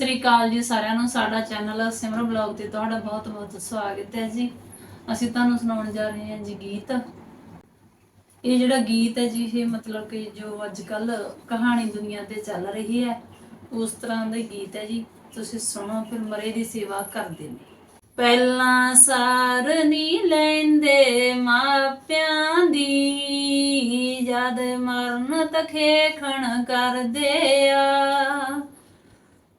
ਸ੍ਰੀ ਅਕਾਲ ਜੀ ਸਾਰਿਆਂ ਨੂੰ, ਸਾਡਾ ਚੈਨਲ ਸਿਮਰ ਬਲੌਗ ਤੇ ਤੁਹਾਡਾ ਬਹੁਤ-ਬਹੁਤ ਸਵਾਗਤ ਹੈ ਜੀ। ਅਸੀਂ ਤੁਹਾਨੂੰ ਸੁਣਾਉਣ ਜਾ ਰਹੇ ਹਾਂ ਜੀ ਗੀਤ। ਇਹ ਜਿਹੜਾ ਗੀਤ ਹੈ ਜੀ, ਇਹ ਮਤਲਬ ਕਿ ਜੋ ਅੱਜ ਕੱਲ ਕਹਾਣੀ ਦੁਨੀਆ ਤੇ ਚੱਲ ਰਹੀ ਹੈ, ਉਸ ਤਰ੍ਹਾਂ ਦਾ ਗੀਤ ਹੈ ਜੀ। ਤੁਸੀਂ ਸੁਣੋ, ਫਿਰ ਮਰੇ ਦੀ ਸੇਵਾ ਕਰਦੇ ਨੇ। ਪਹਿਲਾਂ ਸਾਰ ਨਹੀਂ ਲੈਂਦੇ ਮਾਪਿਆਂ ਦੀ, ਜਦ ਮਰਨ ਤਖੇਖਣ ਕਰਦੇ ਆ।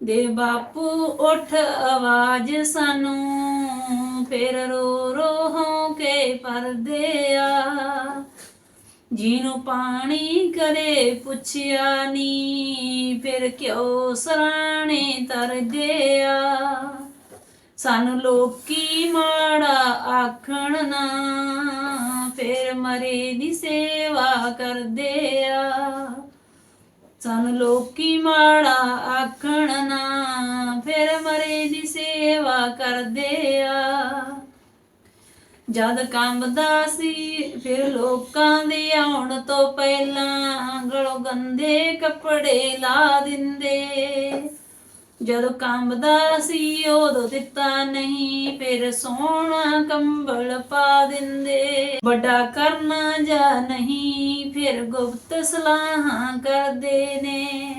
ਦੇ ਬਾਪੂ ਉੱਠ ਆਵਾਜ਼ ਸਾਨੂੰ, ਫਿਰ ਰੋ ਰੋ ਹੋ ਕੇ ਪਰਦੇ ਆ। ਜਿਹਨੂੰ ਪਾਣੀ ਕਰੇ ਪੁੱਛਿਆ ਨੀ ਫਿਰ ਕਿਉਂ ਸਰਾਣੇ ਤਰਦੇ ਆ। ਸਾਨੂੰ ਲੋਕੀ ਮਾੜਾ ਆਖਣ ਨਾ, ਫਿਰ ਮਰੇ ਦੀ ਸੇਵਾ ਕਰਦੇ ਆ। ਸਾਨੂੰ ਲੋਕੀ ਮਾੜਾ ਆਖਣ ਨਾ, ਫਿਰ ਮਰੇ ਦੀ ਸੇਵਾ ਕਰਦੇ ਆ। ਜਦ ਕੰਬਦਾ ਸੀ, ਫਿਰ ਲੋਕਾਂ ਦੇ ਆਉਣ ਤੋਂ ਪਹਿਲਾਂ ਗਲੋਂ ਗੰਦੇ ਕੱਪੜੇ ਲਾ ਦਿੰਦੇ। ਜਦੋਂ ਕੰਬਦਾ ਸੀ ਉਦੋਂ ਦਿੱਤਾ ਨਹੀਂ, ਫਿਰ ਸੋਹਣਾ ਕੰਬਲ ਪਾ ਦਿੰਦੇ। ਵੱਡਾ ਕਰਨਾ ਜਾਂ ਨਹੀਂ, ਫਿਰ ਗੁਪਤ ਸਲਾਹਾਂ ਕਰਦੇ ਨੇ।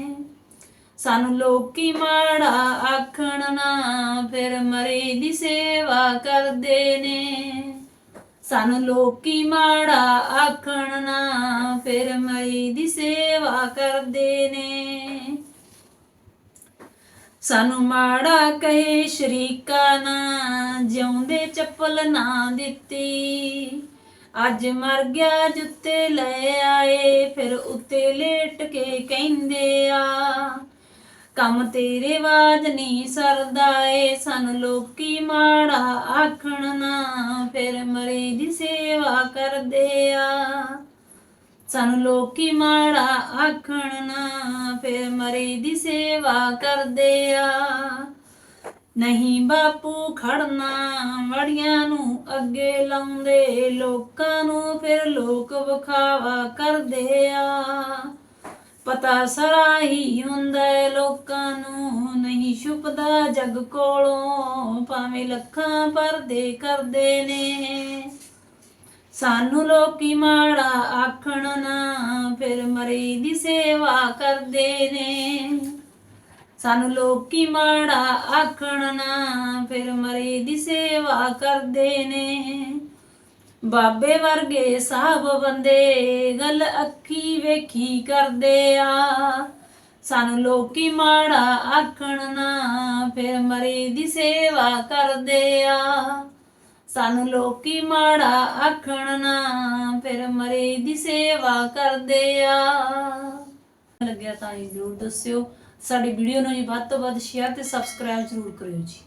ਸਾਨੂੰ ਲੋਕੀ ਮਾੜਾ ਆਖਣ ਨਾ, ਫਿਰ ਮਰੇ ਦੀ ਸੇਵਾ ਕਰਦੇ ਨੇ। ਸਾਨੂੰ ਲੋਕੀ ਮਾੜਾ ਆਖਣ ਨਾ, ਫਿਰ ਮਰੀ ਦੀ ਸੇਵਾ ਕਰਦੇ ਨੇ। ਸਾਨੂੰ ਮਾੜਾ ਕਹੇ ਸ਼ਰੀਕਾ ਨਾ, ਜਿਉਂਦੇ ਚੱਪਲ ਨਾ ਦਿੱਤੀ। ਅੱਜ ਮਰ ਗਿਆ ਜੁੱਤੇ ਲੈ ਆਏ, ਫਿਰ ਉੱਤੇ ਲੇਟ ਕੇ ਕਹਿੰਦੇ ਆ, ਕੰਮ ਤੇਰੇ ਬਾਜ ਨਹੀਂ ਸਰਦਾ ਏ, ਸਾਨੂੰ ਲੋਕੀ ਮਾੜਾ ਆਖਣ ਨਾ, ਫਿਰ ਮਰੇ ਦੀ ਸੇਵਾ ਕਰਦੇ ਆ। ਸਾਨੂੰ ਲੋਕੀ ਮਾੜਾ ਆਖਣ ਨਾ, ਫਿਰ ਮਰੀ ਦੀ ਸੇਵਾ ਕਰਦੇ ਆ। ਨਹੀਂ ਬਾਪੂ ਖੜਨਾ, ਵੜੀਆਂ ਨੂੰ ਅੱਗੇ ਲਾਉਂਦੇ, ਲੋਕਾਂ ਨੂੰ ਫਿਰ ਲੋਕ ਵਿਖਾਵਾ ਕਰਦੇ ਆ। ਪਤਾ ਸਰਾ ਹੀ ਹੁੰਦਾ ਲੋਕਾਂ ਨੂੰ, ਨਹੀਂ ਛੁਪਦਾ ਜੱਗ ਕੋਲੋਂ, ਭਾਵੇਂ ਲੱਖਾਂ ਪਰਦੇ ਕਰਦੇ ਨੇ। ਸਾਨੂੰ ਲੋਕੀ ਮਾੜਾ ਆਖਣ ਨਾ, ਫਿਰ ਮਰੀ ਦੀ ਸੇਵਾ ਕਰਦੇ ਨੇ। ਸਾਨੂੰ ਲੋਕੀ ਮਾੜਾ ਆਖਣ ਨਾ, ਫਿਰ ਮਰੀ ਦੀ ਸੇਵਾ ਕਰਦੇ ਨੇ। ਬਾਬੇ ਵਰਗੇ ਸਾਹਬ ਬੰਦੇ, ਗੱਲ ਅੱਖੀ ਵੇਖੀ ਕਰਦੇ ਆ। ਸਾਨੂੰ ਲੋਕੀ ਮਾੜਾ ਆਖਣ ਨਾ, ਫਿਰ ਮਰੀ ਦੀ ਸੇਵਾ ਕਰਦੇ ਆ। ਸਾਨੂੰ ਲੋਕੀ ਮਾੜਾ ਆਖਣ ਨਾ, ਫਿਰ ਮਰੇ ਦੀ ਸੇਵਾ ਕਰਦੇ ਆ। ਲੱਗਿਆ ਤਾਂ ਜੀ ਜਰੂਰ ਦੱਸਿਓ। ਸਾਡੀ ਵੀਡੀਓ ਨੂੰ ਜੀ ਵੱਧ ਤੋਂ ਵੱਧ ਸ਼ੇਅਰ ਤੇ ਸਬਸਕ੍ਰਾਈਬ ਜਰੂਰ ਕਰਿਓ ਜੀ।